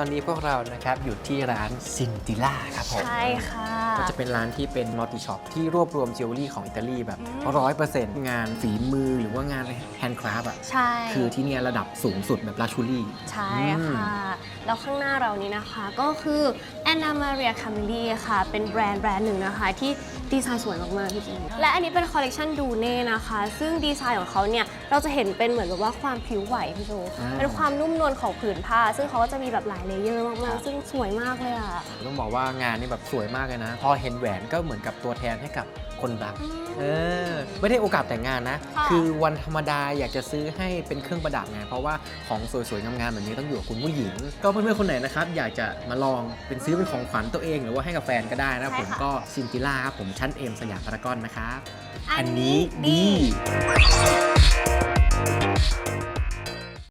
อนนี้พวกเรานะครับอยู่ที่ร้านซินติล่าครับผมใช่ค่ะ ก็จะเป็นร้านที่เป็นมัลติช็อปที่รวบรวมจิวเวลรี่ของอิตาลีแบบอืมร้อยเปอร์เซ็นต์งานฝีมือหรือว่างานแฮนด์คราฟต์อะใช่ คือที่เนี่ยระดับสูงสุดแบบลาชูรี่ ใช่ค่ะ แล้วข้างหน้าเรานี้นะคะก็คือ Anna Maria Camilli ค่ะ เป็นแบรนด์แบรนด์หนึ่งนะคะ ที่ดีไซน์สวยมากๆพี่จริงและอันนี้เป็นคอลเลกชันดูเน่นะคะ ซึ่งดีไซน์ของเขาเนี่ย เราจะเห็นเป็นเหมือนแบบว่าความผิวไหวพี่โจอ่าเป็นความนุ่มนวลของผืนผ้า ซึ่งเขาก็จะมีแบบหลายเลเยอร์มากๆ ซึ่งสวยมากเลยอะต้องบอกว่างานนี้แบบสวยมากเลยนะ พอเห็นแหวนก็เหมือนกับตัวแทนให้กับคนรัก เออ ไม่ได้โอกาสแต่งงานนะ ค่ะ คือวันธรรมดาอยากจะซื้อให้เป็นเครื่องประดับไง เพราะว่าของสวยๆ งามๆแบบนี้ต้องอยู่กับคุณผู้หญิง ก็เพื่อนๆ คนไหนนะครับ อยากจะมาลองเป็นซื้อเป็นของขวัญตัวเอง หรือว่าให้กับแฟนก็ได้นะใช่ผมค่ะก็ซินติล่าครับผมชั้นเอ็มสยามพารากอนนะครับ อัอันนนี้นี้ดีดี